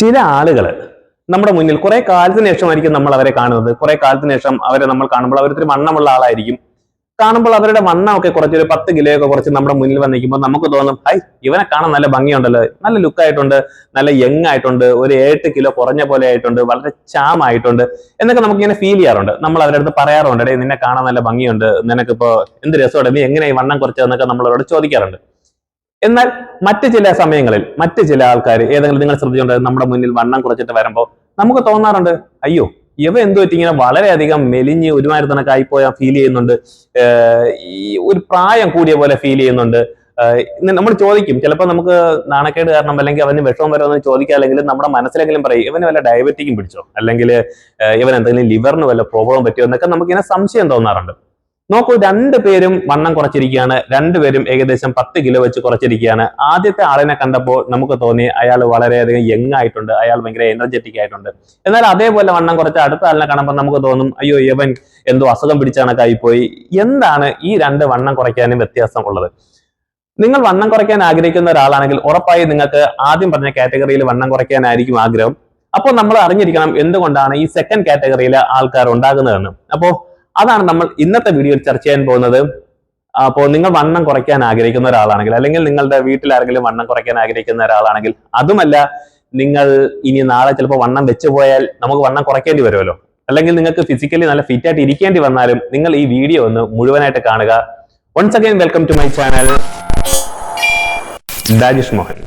ചില ആളുകൾ നമ്മുടെ മുന്നിൽ കുറെ കാലത്തിന് ശേഷമായിരിക്കും നമ്മൾ അവരെ കാണുന്നത്. കുറെ കാലത്തിന് ശേഷം അവരെ നമ്മൾ കാണുമ്പോൾ അവരൊത്തിരി വണ്ണമുള്ള ആളായിരിക്കും. കാണുമ്പോൾ അവരുടെ വണ്ണമൊക്കെ കുറച്ച് ഒരു പത്ത് കിലോ ഒക്കെ കുറച്ച് നമ്മുടെ മുന്നിൽ വന്ന് നിൽക്കുമ്പോൾ നമുക്ക് തോന്നും ഹൈ ഇവനെ കാണാൻ നല്ല ഭംഗിയുണ്ടല്ലോ. നല്ല ലുക്കായിട്ടുണ്ട് നല്ല യങ് ആയിട്ടുണ്ട് ഒരു എട്ട് കിലോ കുറഞ്ഞ പോലെ ആയിട്ടുണ്ട് വളരെ ചാം ആയിട്ടുണ്ട് എന്നൊക്കെ നമുക്ക് ഇങ്ങനെ ഫീൽ ചെയ്യാറുണ്ട്. നമ്മൾ അവരുടെ അടുത്ത് പറയാറുണ്ട് ഡേ നിന്നെ കാണാൻ നല്ല ഭംഗിയുണ്ട്. നിനക്കിപ്പോ എന്ത് രസമുണ്ട് നീ എങ്ങനെ ഈ വണ്ണം കുറച്ചതെന്നൊക്കെ നമ്മളവരോട് ചോദിക്കാറുണ്ട്. എന്നാൽ മറ്റു ചില സമയങ്ങളിൽ മറ്റു ചില ആൾക്കാർ ഏതെങ്കിലും നിങ്ങൾ ശ്രദ്ധിച്ചുകൊണ്ട് നമ്മുടെ മുന്നിൽ വണ്ണം കുറച്ചിട്ട് വരുമ്പോൾ നമുക്ക് തോന്നാറുണ്ട് അയ്യോ ഇവ എന്തു പറ്റി? ഇങ്ങനെ വളരെയധികം മെലിഞ്ഞ് ഒരുമാതിരി കണക്കായി പോയാൽ ഫീൽ ചെയ്യുന്നുണ്ട് ഈ ഒരു പ്രായം കൂടിയ പോലെ ഫീൽ ചെയ്യുന്നുണ്ട്. നമ്മൾ ചോദിക്കും. ചിലപ്പോൾ നമുക്ക് നാണക്കേട് കാരണം അല്ലെങ്കിൽ അവന് വിഷമം വരുമെന്ന് അല്ലെങ്കിൽ നമ്മുടെ മനസ്സിലെങ്കിലും പറയും ഇവന് വല്ല ഡയബറ്റിക്കും പിടിച്ചോ? അല്ലെങ്കിൽ ഇവൻ എന്തെങ്കിലും ലിവറിന് വല്ല പ്രോബ്ലം പറ്റിയോ? എന്നൊക്കെ നമുക്ക് ഇങ്ങനെ സംശയം തോന്നാറുണ്ട്. നോക്കൂ രണ്ടു പേരും വണ്ണം കുറച്ചിരിക്കുകയാണ്. രണ്ടുപേരും ഏകദേശം പത്ത് കിലോ വെച്ച് കുറച്ചിരിക്കുകയാണ്. ആദ്യത്തെ ആളിനെ കണ്ടപ്പോൾ നമുക്ക് തോന്നി അയാൾ വളരെയധികം യങ് ആയിട്ടുണ്ട്. അയാൾ ഭയങ്കര എനർജറ്റിക് ആയിട്ടുണ്ട്. എന്നാൽ അതേപോലെ വണ്ണം കുറച്ച് അടുത്ത ആളിനെ കാണുമ്പോൾ നമുക്ക് തോന്നും അയ്യോ യവൻ എന്തോ അസുഖം പിടിച്ചാണൊക്കെ പോയി എന്താണ് ഈ രണ്ട് വണ്ണം കുറയ്ക്കാനും വ്യത്യാസം ഉള്ളത്? നിങ്ങൾ വണ്ണം കുറയ്ക്കാൻ ആഗ്രഹിക്കുന്ന ഒരാളാണെങ്കിൽ ഉറപ്പായി നിങ്ങൾക്ക് ആദ്യം പറഞ്ഞ കാറ്റഗറിയിൽ വണ്ണം കുറയ്ക്കാനായിരിക്കും ആഗ്രഹം. അപ്പോൾ നമ്മൾ അറിഞ്ഞിരിക്കണം എന്തുകൊണ്ടാണ് ഈ സെക്കൻഡ് കാറ്റഗറിയിലെ ആൾക്കാർ ഉണ്ടാകുന്നതെന്ന്. അപ്പോൾ അതാണ് നമ്മൾ ഇന്നത്തെ വീഡിയോയിൽ ചർച്ച ചെയ്യാൻ പോകുന്നത്. അപ്പോൾ നിങ്ങൾ വണ്ണം കുറയ്ക്കാൻ ആഗ്രഹിക്കുന്ന ഒരാളാണെങ്കിൽ അല്ലെങ്കിൽ നിങ്ങളുടെ വീട്ടിൽ ആരെങ്കിലും വണ്ണം കുറയ്ക്കാൻ ആഗ്രഹിക്കുന്ന ഒരാളാണെങ്കിൽ അതുമല്ല നിങ്ങൾ ഇനി നാളെ ചിലപ്പോൾ വണ്ണം വെച്ചു പോയാൽ നമുക്ക് വണ്ണം കുറയ്ക്കേണ്ടി വരുമല്ലോ. അല്ലെങ്കിൽ നിങ്ങൾക്ക് ഫിസിക്കലി നല്ല ഫിറ്റ് ആയിട്ട് ഇരിക്കേണ്ടി വന്നാലും നിങ്ങൾ ഈ വീഡിയോ ഒന്ന് മുഴുവനായിട്ട് കാണുക. Once again welcome to my channel Rajesh Mohan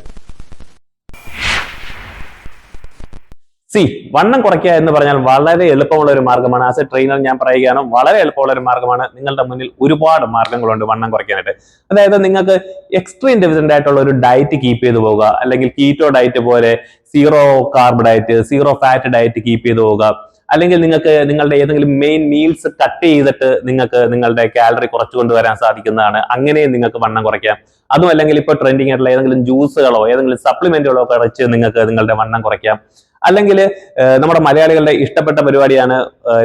C വണ്ണം കുറയ്ക്കുക എന്ന് പറഞ്ഞാൽ വളരെ എളുപ്പമുള്ള ഒരു മാർഗമാണ് ആസ് എ ട്രെയിനർ ഞാൻ പറയുകയാണ് വളരെ എളുപ്പമുള്ള ഒരു മാർഗമാണ് നിങ്ങളുടെ മുന്നിൽ ഒരുപാട് മാർഗങ്ങളുണ്ട് വണ്ണം കുറയ്ക്കാനായിട്ട്. അതായത് നിങ്ങൾക്ക് എക്സ്ട്രീം ഡെഫിസന്റ് ആയിട്ടുള്ള ഒരു ഡയറ്റ് കീപ്പ് ചെയ്തു പോവുക അല്ലെങ്കിൽ കീറ്റോ ഡയറ്റ് പോലെ zero carb diet zero fat diet keep ചെയ്തു പോവുക. അല്ലെങ്കിൽ നിങ്ങൾക്ക് നിങ്ങളുടെ ഏതെങ്കിലും മെയിൻ മീൽസ് കട്ട് ചെയ്തിട്ട് നിങ്ങൾക്ക് നിങ്ങളുടെ കാലറി കുറച്ചു കൊണ്ടുവരാൻ സാധിക്കുന്നതാണ്. അങ്ങനെയും നിങ്ങൾക്ക് വണ്ണം കുറയ്ക്കാം. അതും അല്ലെങ്കിൽ ഇപ്പോൾ ട്രെൻഡിങ് ആയിട്ടുള്ള ഏതെങ്കിലും ജ്യൂസുകളോ ഏതെങ്കിലും സപ്ലിമെന്റുകളോ കുറച്ച് നിങ്ങൾക്ക് നിങ്ങളുടെ വണ്ണം കുറയ്ക്കാം. അല്ലെങ്കിൽ നമ്മുടെ മലയാളികളുടെ ഇഷ്ടപ്പെട്ട പരിപാടിയാണ്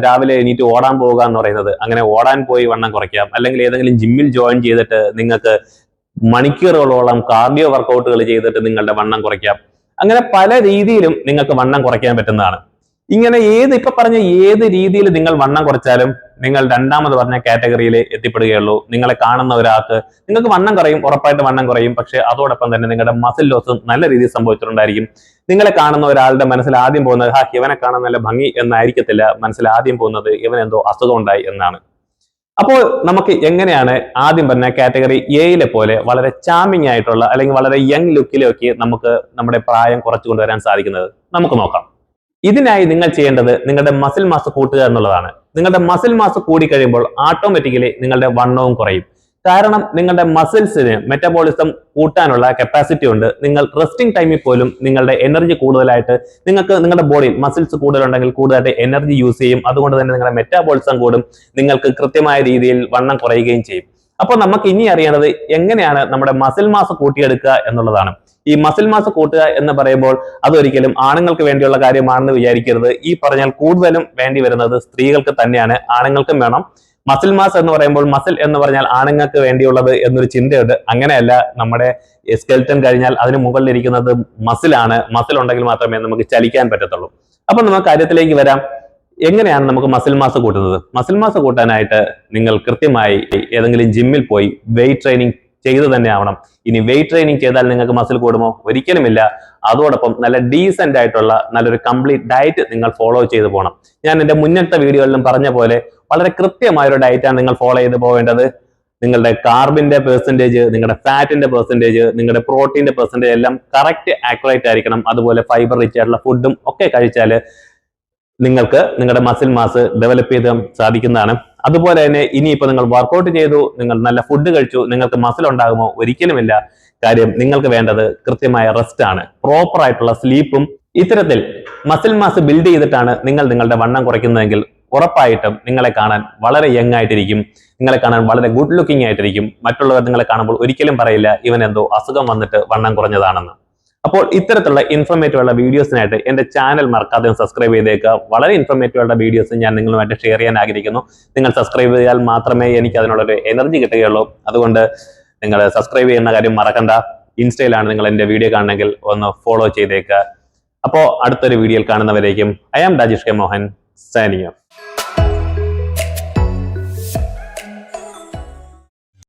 രാവിലെ എണീറ്റ് ഓടാൻ പോവുക എന്ന് പറയുന്നത്. അങ്ങനെ ഓടാൻ പോയി വണ്ണം കുറയ്ക്കാം. അല്ലെങ്കിൽ ഏതെങ്കിലും ജിമ്മിൽ ജോയിൻ ചെയ്തിട്ട് നിങ്ങൾക്ക് മണിക്കൂറുകളോളം കാർഡിയോ വർക്കൗട്ടുകൾ ചെയ്തിട്ട് നിങ്ങളുടെ വണ്ണം കുറയ്ക്കാം. അങ്ങനെ പല രീതിയിലും നിങ്ങൾക്ക് വണ്ണം കുറയ്ക്കാൻ പറ്റുന്നതാണ്. ഇങ്ങനെ ഏത് ഇപ്പൊ പറഞ്ഞ ഏത് രീതിയിൽ നിങ്ങൾ വണ്ണം കുറച്ചാലും നിങ്ങൾ രണ്ടാമത് പറഞ്ഞ കാറ്റഗറിയിൽ എത്തിപ്പെടുകയുള്ളൂ. നിങ്ങളെ കാണുന്ന ഒരാൾക്ക് നിങ്ങൾക്ക് വണ്ണം കുറയും ഉറപ്പായിട്ട് വണ്ണം കുറയും. പക്ഷെ അതോടൊപ്പം തന്നെ നിങ്ങളുടെ മസിൽ ലോസും നല്ല രീതിയിൽ സംഭവിച്ചിട്ടുണ്ടായിരിക്കും. നിങ്ങളെ കാണുന്ന ഒരാളുടെ മനസ്സിൽ ആദ്യം പോകുന്നത് ഹാ ഇവനെ കാണാൻ നല്ല ഭംഗി എന്നായിരിക്കത്തില്ല. മനസ്സിൽ ആദ്യം പോകുന്നത് ഇവൻ എന്തോ അസുഖം ഉണ്ടായി എന്നാണ്. അപ്പോൾ നമുക്ക് എങ്ങനെയാണ് ആദ്യം പറഞ്ഞ കാറ്റഗറി എയിലെ പോലെ വളരെ ചാമിങ് ആയിട്ടുള്ള അല്ലെങ്കിൽ വളരെ യങ് ലുക്കിലൊക്കെ നമുക്ക് നമ്മുടെ പ്രായം കുറച്ചു കൊണ്ടുവരാൻ സാധിക്കുന്നത്? നമുക്ക് നോക്കാം. ഇതിനായി നിങ്ങൾ ചെയ്യേണ്ടത് നിങ്ങളുടെ മസിൽ മാസ് കൂട്ടുക എന്നുള്ളതാണ്. നിങ്ങളുടെ മസിൽ മാസ് കൂടി കഴിയുമ്പോൾ ഓട്ടോമാറ്റിക്കലി നിങ്ങളുടെ വണ്ണവും കുറയും. കാരണം നിങ്ങളുടെ മസിൽസിന് മെറ്റബോളിസം കൂട്ടാനുള്ള കപ്പാസിറ്റി ഉണ്ട്. നിങ്ങൾ റെസ്റ്റിംഗ് ടൈമിൽ പോലും നിങ്ങളുടെ എനർജി കൂടുതലായിട്ട് നിങ്ങൾക്ക് നിങ്ങളുടെ ബോഡിയിൽ മസിൽസ് കൂടുതലുണ്ടെങ്കിൽ കൂടുതലായിട്ട് എനർജി യൂസ് ചെയ്യും. അതുകൊണ്ട് തന്നെ നിങ്ങളുടെ മെറ്റാബോളിസം കൂടും. നിങ്ങൾക്ക് കൃത്യമായ രീതിയിൽ വണ്ണം കുറയുകയും ചെയ്യും. അപ്പോൾ നമുക്ക് ഇനി അറിയേണ്ടത് എങ്ങനെയാണ് നമ്മുടെ മസിൽ മാസ് കൂട്ടിയെടുക്കുക എന്നുള്ളതാണ്. ഈ മസിൽ മാസ് കൂട്ടുക എന്ന് പറയുമ്പോൾ അതൊരിക്കലും ആണുങ്ങൾക്ക് വേണ്ടിയുള്ള കാര്യമാണെന്ന് വിചാരിക്കരുത്. ഈ പറഞ്ഞാൽ കൂടുതലും വേണ്ടി വരുന്നത് സ്ത്രീകൾക്ക് തന്നെയാണ് ആണുങ്ങൾക്കും വേണം. മസിൽ മാസ് എന്ന് പറയുമ്പോൾ മസിൽ എന്ന് പറഞ്ഞാൽ ആണുങ്ങൾക്ക് വേണ്ടിയുള്ളത് എന്നൊരു ചിന്തയുണ്ട്. അങ്ങനെയല്ല നമ്മുടെ സ്കെൽറ്റൻ കഴിഞ്ഞാൽ അതിന് മുകളിലിരിക്കുന്നത് മസിലാണ് മസിൽ ഉണ്ടെങ്കിൽ മാത്രമേ നമുക്ക് ചലിക്കാൻ പറ്റത്തുള്ളൂ. അപ്പൊ നമുക്ക് കാര്യത്തിലേക്ക് വരാം. എങ്ങനെയാണ് നമുക്ക് മസിൽ മാസ് കൂട്ടുന്നത്? മസിൽ മാസ് കൂട്ടാനായിട്ട് നിങ്ങൾ കൃത്യമായി ഏതെങ്കിലും ജിമ്മിൽ പോയി വെയിറ്റ് ട്രെയിനിങ് ചെയ്തു തന്നെ ആവണം. ഇനി വെയിറ്റ് ട്രെയിനിങ് ചെയ്താൽ നിങ്ങൾക്ക് മസിൽ കൂടുമോ? ഒരിക്കലുമില്ല. അതോടൊപ്പം നല്ല ഡീസെന്റ് ആയിട്ടുള്ള നല്ലൊരു കംപ്ലീറ്റ് ഡയറ്റ് നിങ്ങൾ ഫോളോ ചെയ്തു പോകണം. ഞാൻ എന്റെ മുന്നത്തെ വീഡിയോയിലും പറഞ്ഞ പോലെ വളരെ കൃത്യമായ ഒരു ഡയറ്റാണ് നിങ്ങൾ ഫോളോ ചെയ്ത് പോകേണ്ടത്. നിങ്ങളുടെ കാർബിന്റെ പെർസെന്റേജ് നിങ്ങളുടെ ഫാറ്റിന്റെ പെർസെന്റേജ് നിങ്ങളുടെ പ്രോട്ടീന്റെ പെർസെന്റേജ് എല്ലാം കറക്റ്റ് ആക്യുറേറ്റ് ആയിരിക്കണം. അതുപോലെ ഫൈബർ റിച്ച് ആയിട്ടുള്ള ഫുഡും ഒക്കെ കഴിച്ചാൽ നിങ്ങൾക്ക് നിങ്ങളുടെ മസിൽ മാസ് ഡെവലപ്പ് ചെയ്ത് സാധിക്കുന്നതാണ്. അതുപോലെ തന്നെ ഇനിയിപ്പോൾ നിങ്ങൾ വർക്കൗട്ട് ചെയ്തു നിങ്ങൾ നല്ല ഫുഡ് കഴിച്ചു നിങ്ങൾക്ക് മസിൽ ഉണ്ടാകുമോ ഒരിക്കലുമില്ല. കാര്യം നിങ്ങൾക്ക് വേണ്ടത് കൃത്യമായ റെസ്റ്റ് ആണ്. പ്രോപ്പർ ആയിട്ടുള്ള സ്ലീപ്പും ഇത്തരത്തിൽ മസിൽ മാസ് ബിൽഡ് ചെയ്തിട്ടാണ് നിങ്ങൾ നിങ്ങളുടെ വണ്ണം കുറയ്ക്കുന്നതെങ്കിൽ ഉറപ്പായിട്ടും നിങ്ങളെ കാണാൻ വളരെ യങ് ആയിട്ടിരിക്കും. നിങ്ങളെ കാണാൻ വളരെ ഗുഡ് ലുക്കിംഗ് ആയിട്ടിരിക്കും. മറ്റുള്ളവർ നിങ്ങളെ കാണുമ്പോൾ ഒരിക്കലും പറയില്ല ഇവൻ എന്തോ അസുഖം വന്നിട്ട് വണ്ണം കുറഞ്ഞതാണെന്ന്. അപ്പോൾ ഇത്തരത്തിലുള്ള ഇൻഫർമേറ്റീവ് ഉള്ള വീഡിയോസിനായിട്ട് എന്റെ ചാനൽ മറക്കാതെ സബ്സ്ക്രൈബ് ചെയ്തേക്കുക. വളരെ ഇൻഫർമേറ്റീവ് ഉള്ള വീഡിയോസ് ഞാൻ നിങ്ങളുമായിട്ട് ഷെയർ ചെയ്യാൻ ആഗ്രഹിക്കുന്നു. നിങ്ങൾ സബ്സ്ക്രൈബ് ചെയ്താൽ മാത്രമേ എനിക്ക് അതിനുള്ളൊരു എനർജി കിട്ടുകയുള്ളൂ. അതുകൊണ്ട് നിങ്ങൾ സബ്സ്ക്രൈബ് ചെയ്യുന്ന കാര്യം മറക്കണ്ട. ഇൻസ്റ്റയിലാണ് നിങ്ങൾ എന്റെ വീഡിയോ കാണണമെങ്കിൽ ഒന്ന് ഫോളോ ചെയ്തേക്കുക. അപ്പോൾ അടുത്തൊരു വീഡിയോയിൽ കാണുന്നവരേക്കും I am Rajesh K Mohan of